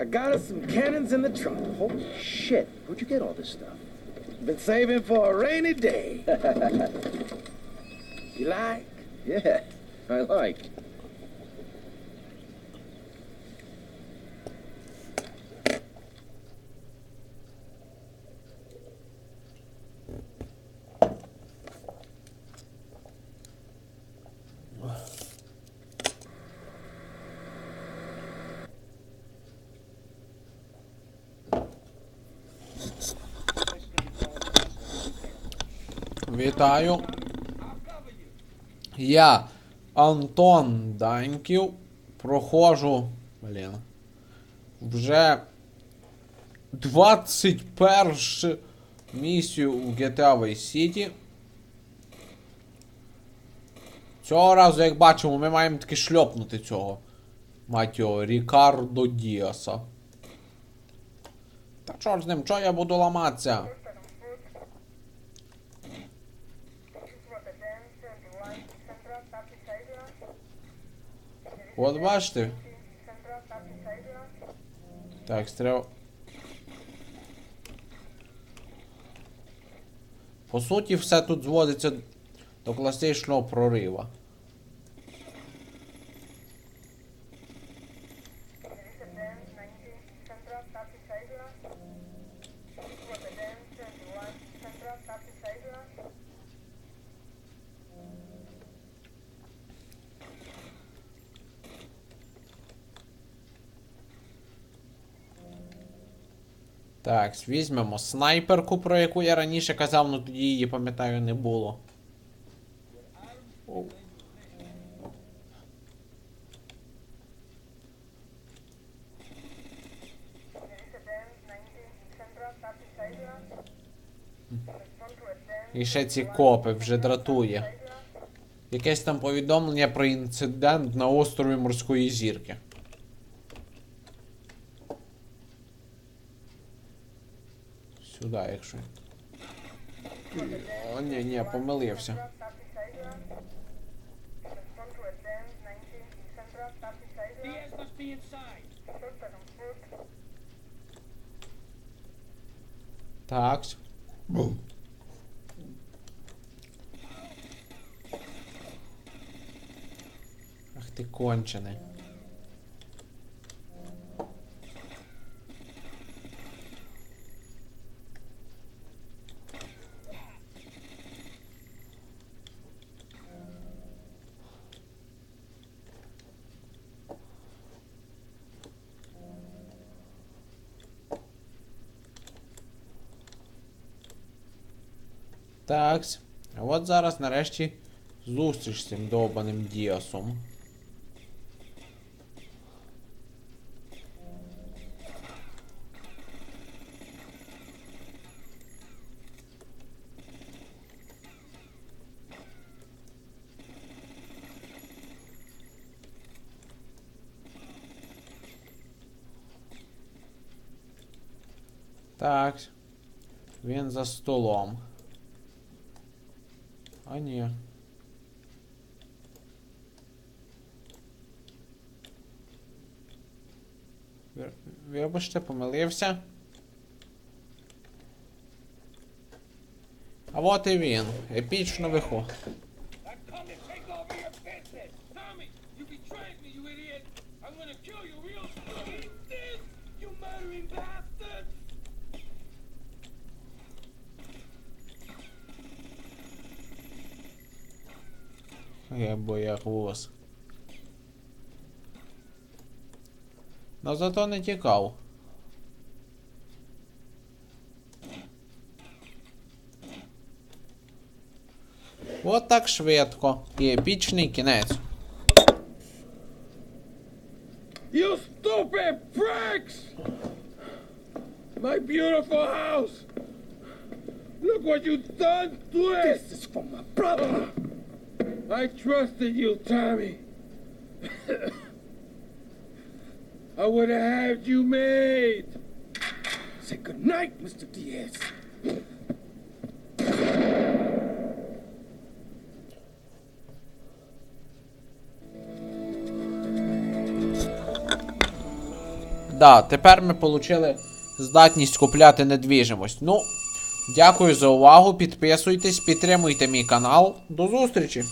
I got us some cannons in the trunk. Holy shit. Where'd you get all this stuff? Been saving for a rainy day. you like? Yeah, I like. Вітаю. Я Антон Даньків. Проходжу. Блін. Вже 21 місію у GTA Vice City. Цього разу, як бачимо, ми маємо таки шльопнути цього. Мать Рікардо Діаса. Та чорт з ним, чого я буду ламатися? От бачите? Так, стріл. По суті, все тут зводиться до класичного прорива. Так, візьмемо снайперку, про яку я раніше казав, ну тоді її, пам'ятаю, не було. І ще ці копи вже дратує. Якесь там повідомлення про інцидент на острові Морської зірки. Сюди, якщо. О, ні, ні, помилився. Так. Ах ти кончений. Такс. А от зараз нарешті зустріч з цим довбаним Діасом. Так. Він за столом. А ні. Ви- Вибачте, помилився. А от і він. Епічно real Я боягуз. Но зато не тікав. От так швидко. І епічний кінець. You stupid pricks! My beautiful house! Look what you've done to it! This is for my brother! I trusted you, Tommy. I would have had you made. Say goodnight, Mr. Diaz. Да, тепер ми отримали здатність купляти недвіжимость. Ну, дякую за увагу. Підписуйтесь, підтримуйте мій канал. До зустрічі!